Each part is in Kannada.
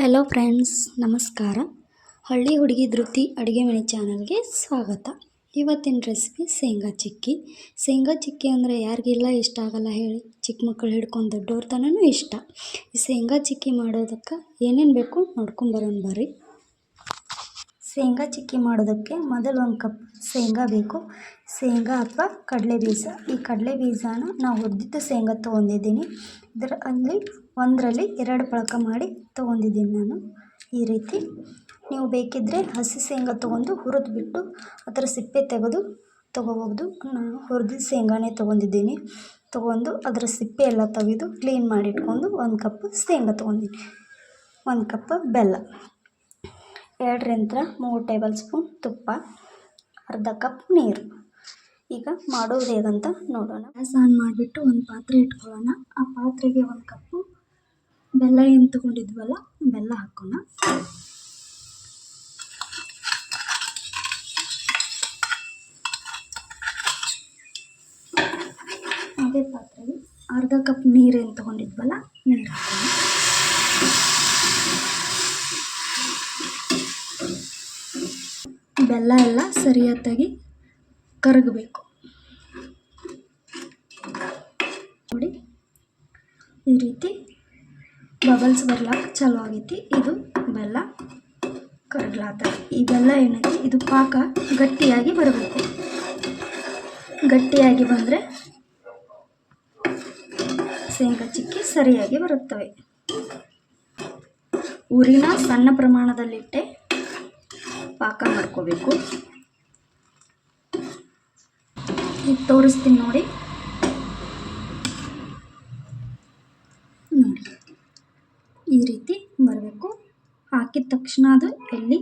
ಹಲೋ ಫ್ರೆಂಡ್ಸ್ ನಮಸ್ಕಾರ. ಹಳ್ಳಿ ಹುಡುಗಿ ಧೃತಿ ಅಡುಗೆ ಮನೆ ಚಾನಲ್ಗೆ ಸ್ವಾಗತ. ಇವತ್ತಿನ ರೆಸಿಪಿ ಶೇಂಗಾ ಚಿಕ್ಕಿ. ಶೇಂಗಾ ಚಿಕ್ಕಿ ಅಂದರೆ ಯಾರಿಗೆಲ್ಲ ಇಷ್ಟ ಆಗಲ್ಲ ಹೇಳಿ. ಚಿಕ್ಕ ಮಕ್ಕಳು ಹಿಡ್ಕೊಂಡು ದೊಡ್ಡವ್ರ ತನೂ ಇಷ್ಟ. ಈ ಶೇಂಗಾ ಚಿಕ್ಕಿ ಮಾಡೋದಕ್ಕೆ ಏನೇನು ಬೇಕು ನೋಡ್ಕೊಂಬರೋಣ ಬರ್ರಿ. ಶೇಂಗಾ ಚಿಕ್ಕಿ ಮಾಡೋದಕ್ಕೆ ಮೊದಲು ಒಂದು ಕಪ್ ಶೇಂಗಾ ಬೇಕು. ಶೇಂಗಾ ಅಥವಾ ಕಡಲೆ ಬೀಜ. ಈ ಕಡಲೆ ಬೀಜನ ನಾವು ಹುರಿದಿದ್ದ ಶೇಂಗಾ ತೊಗೊಂಡಿದ್ದೀನಿ. ಇದರ ಅಲ್ಲಿ ಒಂದರಲ್ಲಿ ಎರಡು ಪಳಕ ಮಾಡಿ ತೊಗೊಂಡಿದ್ದೀನಿ ನಾನು. ಈ ರೀತಿ ನೀವು ಬೇಕಿದ್ದರೆ ಹಸಿ ಶೇಂಗಾ ತೊಗೊಂಡು ಹುರಿದ್ಬಿಟ್ಟು ಅದರ ಸಿಪ್ಪೆ ತೆಗೆದು ತೊಗೋಬೋದು ನಾನು ಹುರಿದಿದ್ದ ಶೇಂಗಾನೇ ತೊಗೊಂಡಿದ್ದೀನಿ. ತೊಗೊಂಡು ಅದರ ಸಿಪ್ಪೆ ಎಲ್ಲ ತೆಗೆದು ಕ್ಲೀನ್ ಮಾಡಿ ಇಟ್ಕೊಂಡು ಒಂದು ಕಪ್ ಶೇಂಗಾ ತೊಗೊಂಡಿನಿ. ಒಂದು ಕಪ್ ಬೆಲ್ಲ. ಎರಡರಿಂದ ಮೂರು ಟೇಬಲ್ ಸ್ಪೂನ್ ತುಪ್ಪ. ಅರ್ಧ ಕಪ್ ನೀರು. ಈಗ ಮಾಡೋದು ಹೇಗಂತ ನೋಡೋಣ. ಗ್ಯಾಸ್ ಆನ್ ಮಾಡಿಬಿಟ್ಟು ಒಂದು ಪಾತ್ರೆ ಇಟ್ಕೊಳ್ಳೋಣ. ಆ ಪಾತ್ರೆಗೆ ಒಂದು ಕಪ್ಪು ಬೆಲ್ಲ ಏನು ತೊಗೊಂಡಿದ್ವಲ್ಲ, ಬೆಲ್ಲ ಹಾಕೋಣ. ಅದೇ ಪಾತ್ರೆಗೆ ಅರ್ಧ ಕಪ್ ನೀರೇನು ತೊಗೊಂಡಿದ್ವಲ್ಲ, ನೀರು ಹಾಕೋಣ. ಬೆಲ್ಲ ಎಲ್ಲ ಸರಿಯತ್ತಾಗಿ ಕರಗಬೇಕು. ನೋಡಿ, ಈ ರೀತಿ ಬಬಲ್ಸ್ ಬರ್ಲಾಕ ಚಾಲು ಆಗೈತಿ. ಇದು ಬೆಲ್ಲ ಕರಗ್ಲಾತ ಈ ಬೆಲ್ಲ ಏನೈತಿ? ಇದು ಪಾಕ ಗಟ್ಟಿಯಾಗಿ ಬರಬೇಕು. ಗಟ್ಟಿಯಾಗಿ ಬಂದರೆ ಶೇಂಗಾ ಚಿಕ್ಕಿ ಸರಿಯಾಗಿ ಬರುತ್ತವೆ. ಊರಿನ ಸಣ್ಣ ಪ್ರಮಾಣದಲ್ಲಿಟ್ಟೆ ಪಾಕ ಮಾಡ್ಕೋಬೇಕು. ಈಗ ತೋರಿಸ್ತೀನಿ ನೋಡಿ ನೋಡಿ. ಈ ರೀತಿ ಬರಬೇಕು. ಹಾಕಿದ ತಕ್ಷಣ ಅದು ಎಲ್ಲಿ?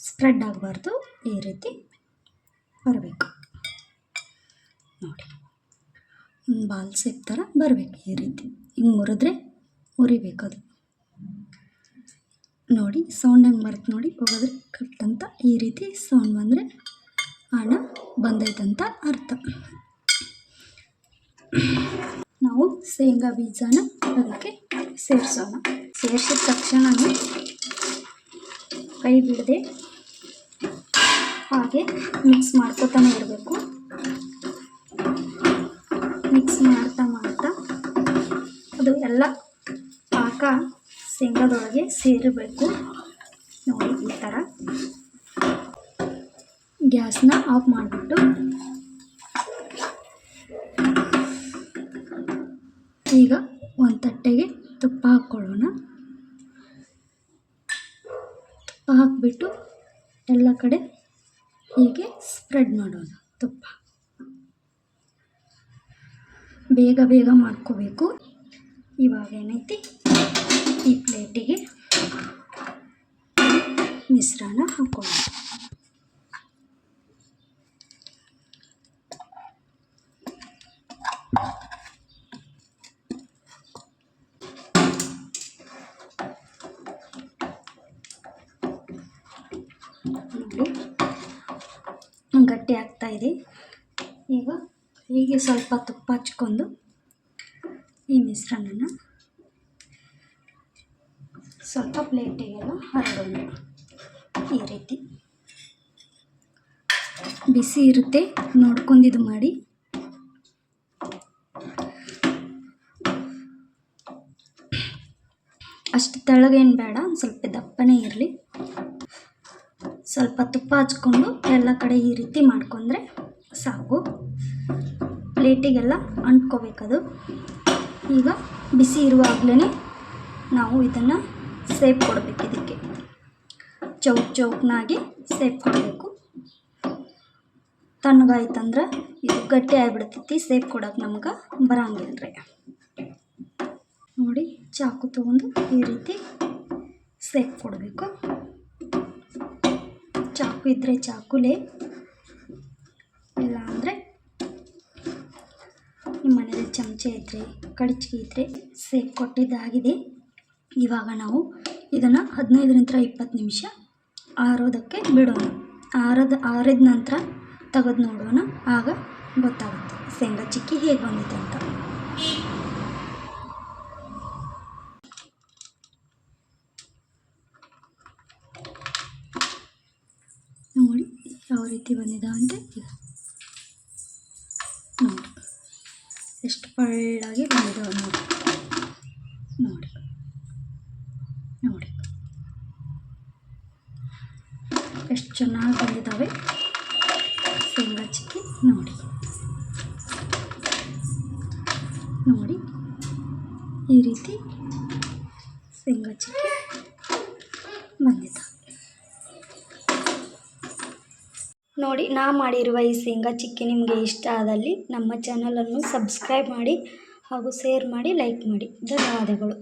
ಸ್ಪ್ರೆಡ್ ಆಗಬಾರ್ದು. ಈ ರೀತಿ ಬರಬೇಕು. ನೋಡಿ. ಒಂದು ಬಾಲ್ ಸೇಪ್ ಥರ ಬರಬೇಕು ಈ ರೀತಿ. ಹಿಂಗೆ ಮುರಿದ್ರೆ ಅದು. ನೋಡಿ ಸೌಂಡ್ ಹಂಗೆ ಬರುತ್ತೆ ನೋಡಿ. ಹೋಗೋದ್ರೆ ಕಟ್ ಅಂತ ಈ ರೀತಿ ಸೌಂಡ್ ಬಂದರೆ ಹಣ ಬಂದೈತಂತ ಅರ್ಥ. ಶೇಂಗಾ ಬೀಜನ ಅದಕ್ಕೆ ಸೇರಿಸೋಣ. ಸೇರಿಸಿದ ತಕ್ಷಣ ಕೈ ಬಿಡದೆ ಹಾಗೆ ಮಿಕ್ಸ್ ಮಾಡ್ಕೋತಾನೆ ಇರಬೇಕು. ಮಿಕ್ಸ್ ಮಾಡ್ತಾ ಮಾಡ್ತಾ ಅದು ಎಲ್ಲ ಪಾಕ ಶೇಂಗಾದೊಳಗೆ ಸೇರಬೇಕು. ನೋಡಿ ಈ ಥರ. ಗ್ಯಾಸ್ನ ಆಫ್ ಮಾಡಿಬಿಟ್ಟು ಹಾಕಿಬಿಟ್ಟು ಎಲ್ಲ ಕಡೆ ಹೀಗೆ ಸ್ಪ್ರೆಡ್ ಮಾಡೋದು. ತುಪ್ಪ. ಬೇಗ ಬೇಗ ಮಾಡ್ಕೋಬೇಕು. ಇವಾಗ ಏನೈತಿ? ಈ ಪ್ಲೇಟಿಗೆ ಮಿಶ್ರಣ ಹಾಕೊಳ್ಳೋಣ ನೋಡಿ ಗಟ್ಟಿ ಆಗ್ತಾ ಇದೆ. ಈಗ ಹೀಗೆ ಸ್ವಲ್ಪ ತುಪ್ಪ ಹಚ್ಕೊಂಡು ಈ ಮಿಶ್ರಣನ ಸ್ವಲ್ಪ ಪ್ಲೇಟಿಗೆಲ್ಲ ಹರಡೋಣ. ಈ ರೀತಿ. ಬಿಸಿ ಇರುತ್ತೆ ನೋಡ್ಕೊಂಡಿದ್ದು ಮಾಡಿ. ಅಷ್ಟು ತೆಳ್ಳಗೇನು ಬೇಡ ಸ್ವಲ್ಪ ದಪ್ಪನೇ ಇರಲಿ. ಸ್ವಲ್ಪ ತುಪ್ಪ ಹಚ್ಕೊಂಡು ಎಲ್ಲ ಕಡೆ ಈ ರೀತಿ ಮಾಡ್ಕೊಂಡ್ರೆ ಸಾಕು. ಪ್ಲೇಟಿಗೆಲ್ಲ ಅಂಟ್ಕೋಬೇಕದು. ಈಗ ಬಿಸಿ ಇರುವಾಗಲೇ ನಾವು ಇದನ್ನು ಸೇಪ್ ಕೊಡಬೇಕು ಇದಕ್ಕೆ. ಚೌಕ್ ಚೌಕ್ನಾಗಿ ಸೇಪ್ ಕೊಡಬೇಕು. ತಣ್ಣಗಾಯ್ತಂದ್ರೆ ಇದು ಗಟ್ಟಿ ಆಗಿಬಿಡ್ತೈತಿ, ಸೇಪ್ ಕೊಡೋಕೆ ನಮ್ಗೆ ಬರಂಗಿಲ್ಲ ನೋಡಿ, ಚಾಕು ತೊಗೊಂಡು ಈ ರೀತಿ ಸೇಪ್ ಕೊಡಬೇಕು. ಚಾಕು ಇದ್ದರೆ ಚಾಕುಲೇ. ಇಲ್ಲ ಅಂದರೆ ನಿಮ್ಮ ಮನೇಲಿ ಚಮಚ ಇದ್ದರೆ ಕಡಚಿಗೆ ಇದ್ದರೆ ಸೇಫ್ ಕೊಟ್ಟಿದ್ದಾಗಿದೆ. ಇವಾಗ ನಾವು ಇದನ್ನು ಹದಿನೈದರಿಂದ ಇಪ್ಪತ್ತು ನಿಮಿಷ ಆರೋದಕ್ಕೆ ಬಿಡೋಣ. ಆರದ, ಆರಿದ ನಂತರ ತೆಗೆದು ನೋಡೋಣ. ಆಗ ಗೊತ್ತಾಗುತ್ತೆ. ಶೇಂಗಾ ಚಿಕ್ಕಿ ಹೇಗೆ ಬಂದಿದೆ ಅಂತ. ಯಾವ ರೀತಿ ಬಂದಿದೆ ಈಗ ನೋಡಿ ಎಷ್ಟು ಪಳ್ಳಾಗಿ ಬಂದಿದ್ದಾವೆ ನೋಡಿ ನೋಡಿ. ನೋಡಿ. ಎಷ್ಟು ಚೆನ್ನಾಗಿ ಬಂದಿದ್ದಾವೆ. ಶೇಂಗಾ ಚಿಕ್ಕಿ, ನೋಡಿ. ನೋಡಿ. ಈ ರೀತಿ ಶೇಂಗಾ ಚಿಕ್ಕಿ ಬಂದಿದ್ದಾವೆ. ನೋಡಿ, ನಾ ಮಾಡಿರುವ ಈ ಶೇಂಗಾ ಚಿಕ್ಕಿ ನಿಮಗೆ ಇಷ್ಟ ಆದಲ್ಲಿ ನಮ್ಮ ಚಾನಲನ್ನು ಸಬ್ಸ್ಕ್ರೈಬ್ ಮಾಡಿ ಹಾಗೂ ಸೇರ್ ಮಾಡಿ ಲೈಕ್ ಮಾಡಿ. ಧನ್ಯವಾದಗಳು.